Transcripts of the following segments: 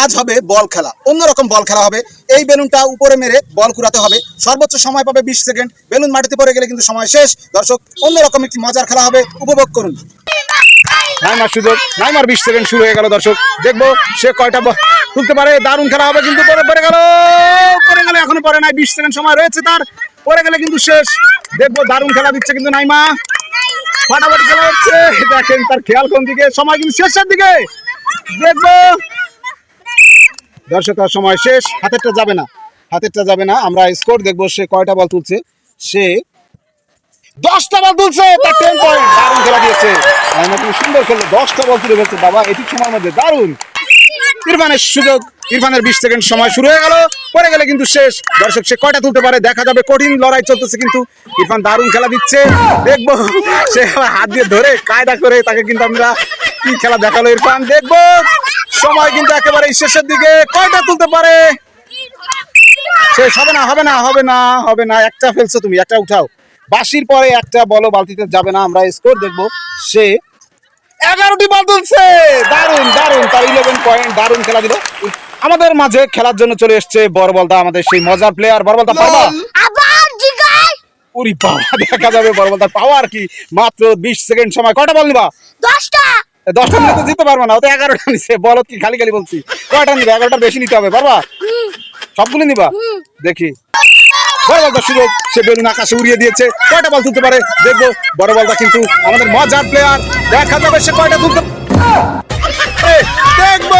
আজ হবে বল খেলা। অন্যরকম বল খেলা হবে। এই বেলুনটা উপরে মেরে বল কুড়াতে হবে। সর্বোচ্চ সময় পাবে বিশ সেকেন্ড। বেলুন মাটিতে পড়ে গেলে কিন্তু সময় শেষ। দর্শক, অন্যরকম একটি মজার খেলা হবে। উপভোগ করুন। নাইমার সুযোগ। নাইমার বিশ সেকেন্ড শুরু হয়ে গেল দর্শক। দেখব সে কয়টা তুলতে পারে। দারুণ খেলা হবে কিন্তু পরে পড়ে গেল। পড়ে গেলে এখনও পরে নাই। বিশ সেকেন্ড সময় রয়েছে তার। পড়ে গেলে কিন্তু শেষ। দেখব দারুণ খেলা দিচ্ছে কিন্তু নাইমা। ফাটাফাটি খেলা হচ্ছে। দেখেন তার খেয়াল কোন দিকে? সময় কিন্তু শেষের দিকে। দেখব। দর্শক সময় শেষ। হাতেরটা যাবে না। হাতেরটা যাবে না। আমরা স্কোর দেখব সে কয়টা বল তুলছে। সে দশটা বল তুলছে। তার টেন পয়েন্ট দারুণ খেলা দিয়েছে। সুন্দর খেললো দশটা বল তুলে ফেলছে। বাবা, এটি সময়ের মধ্যে দারুণ। ইরফানের সুযোগ, ইরফানের বিশ সেকেন্ড সময় শুরু হয়ে গেল। পরে গেলে কিন্তু শেষ। দর্শক, সে কয়টা তুলতে পারে দেখা যাবে। কঠিন লড়াই চলতেছে কিন্তু ইরফান দারুণ খেলা দিচ্ছে। দেখব, সে হাত দিয়ে ধরে কায়দা করে তাকে কিন্তু আমরা কি খেলা দেখাল ইরফান। দেখব, সময় কিন্তু একেবারে শেষের দিকে। কয়টা তুলতে পারে? শেষ হবে না হবে না হবে না হবে না। একটা ফেলছো তুমি, একটা উঠাও। বাসির পরে একটা বলো বালতিতে যাবে না, আমরা স্কোর দেখব। সে এগারোটি বল তুলছে। দারুণ দারুণ তার ইলেভেন পয়েন্ট দারুণ খেলা দিল। আমাদের মাঝে খেলার জন্য চলে এসছে বড় বলদা আমাদের সেই মজার প্লেয়ার বড় বলদা পারবা উরি বাবা দেখা যাবে বড় বলদার পাওয়ার কি? মাত্র বিশ সেকেন্ড সময়। কয়টা বল নিবা? দশটা! দশটা নিলে তো জিততে পারব না ও তো এগারোটা নিছে। বল কি খালি খালি বলছি। কয়টা নিবা? এগারোটা বেশি নিতে হবে পারবা? সবগুলো নিবা? দেখি। বড় বলটা সুযোগ সে বেলুন আকাশে উড়িয়ে দিয়েছে। কয়টা বল তুলতে পারে? দেখব। বড় বলটা কিন্তু আমাদের মজার প্লেয়ার দেখা যাবে সে কয়টা তুলতে দেখব!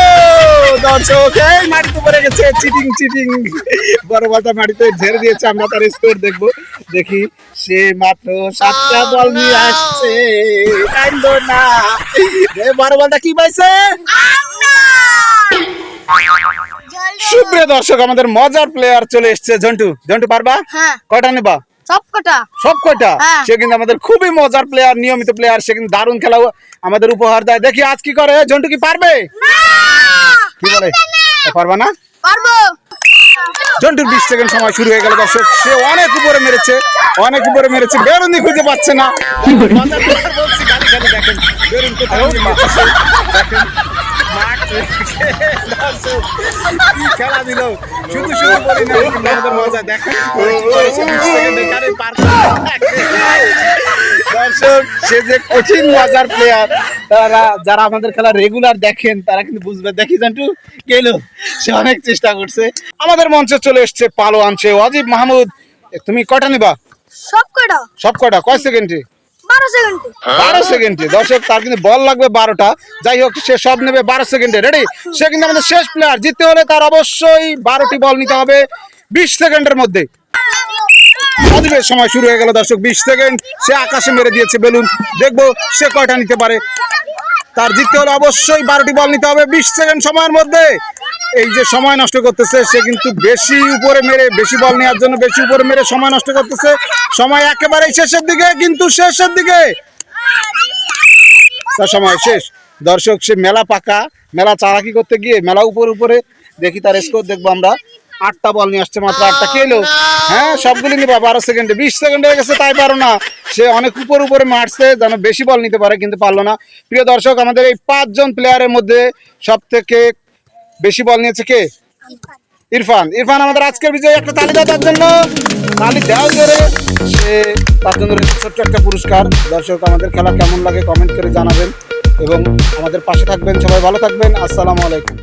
দর্শক এই মাটিতে পড়ে গেছে চিটিং চিটিং বড় বলটা মাটিতে ঝেড়ে দিয়েছে আমরা তার স্কোর দেখব। দেখি সে মাত্র সাতটা বল নিয়ে আসছে। না এ, বড় বলটা কি পাইছে? সুপ্রিয় দর্শক আমাদের মজার প্লেয়ার চলে এসছে। ঝন্টু ঝন্টু পারবা? হ্যাঁ। কয়টা নেবা সব কটা। সব কয়টা? হ্যাঁ। সে কিন্তু আমাদের খুবই মজার প্লেয়ার নিয়মিত প্লেয়ার সে কিন্তু দারুণ খেলা আমাদের উপহার দেয়। দেখি আজ কি করে? ঝন্টু কি পারবে? কি বলে? পারবা না। পারব জন্টুর বিশ সেকেন্ড সময় শুরু হয়ে গেল দর্শক। সে অনেক উপরে মেরেছে অনেক উপরে মেরেছে। বেরুনি খুঁজে পাচ্ছে না। দেখেন, বেরুন কোথায়? দেখেন, কি খেলা দিল শুধু শুধু বলি না আমাদের মজা দেখেন কি করে, কি করে সে 20 সেকেন্ডে কারে পার করে। দর্শক সে যে কঠিন মজার প্লেয়ার তারা যারা আমাদের খেলা রেগুলার দেখেন তারা কিন্তু বুঝবে। দেখি জান্টু গেল সে অনেক চেষ্টা করছে। আমাদের মঞ্চে চলে এসছে পালো আনছে অজিব মাহমুদ। তুমি কটা নিবা? সব কটা সব কটা কয় সেকেন্ডে বারো সেকেন্ডে দর্শক, তার কিন্তু বল লাগবে বারোটা। যাই হোক, সে সব নেবে বারো সেকেন্ডে রেডি সে কিন্তু আমাদের শেষ প্লেয়ার জিততে হলে তার অবশ্যই বারোটি বল নিতে হবে বিশ সেকেন্ডের মধ্যে। অজিবের সময় শুরু হয়ে গেল দর্শক, বিশ সেকেন্ড সে আকাশে মেরে দিয়েছে বেলুন। দেখব সে কয়টা নিতে পারে। তার জিততে হলে অবশ্যই বারোটি বল নিতে হবে। বিশ সেকেন্ড সময়ের মধ্যে। এই যে সময় নষ্ট করতেছে, সে কিন্তু বেশি উপরে মেরে, বেশি বল নেওয়ার জন্য বেশি উপরে মেরে সময় নষ্ট করতেছে। সময় একেবারেই শেষের দিকে, কিন্তু শেষের দিকে। তার সময় শেষ। দর্শক, সে মেলা পাকা, মেলা চালাকি করতে গিয়ে মেলা উপর উপরে দেখি তার স্কোর দেখব আমরা। আটটা বল নিয়ে আসছে মাত্র আটটা। খেলো হ্যাঁ সবগুলি নিবা। বারো সেকেন্ডে বিশ সেকেন্ড হয়ে গেছে তাই পারো না। সে অনেক উপর উপরে মারছে যেন বেশি বল নিতে পারে কিন্তু পারল না। প্রিয় দর্শক আমাদের এই পাঁচজন প্লেয়ারের মধ্যে সব থেকে বেশি বল নিয়েছে কে? ইরফান। ইরফান আমাদের আজকের বিজয় একটা তালি দাও তার জন্য। তালি দেওয়া করে সে তার জন্য রয়েছে ছোট্ট একটা পুরস্কার। দর্শক আমাদের খেলা কেমন লাগে কমেন্ট করে জানাবেন। এবং আমাদের পাশে থাকবেন সবাই ভালো থাকবেন। আসসালামু আলাইকুম।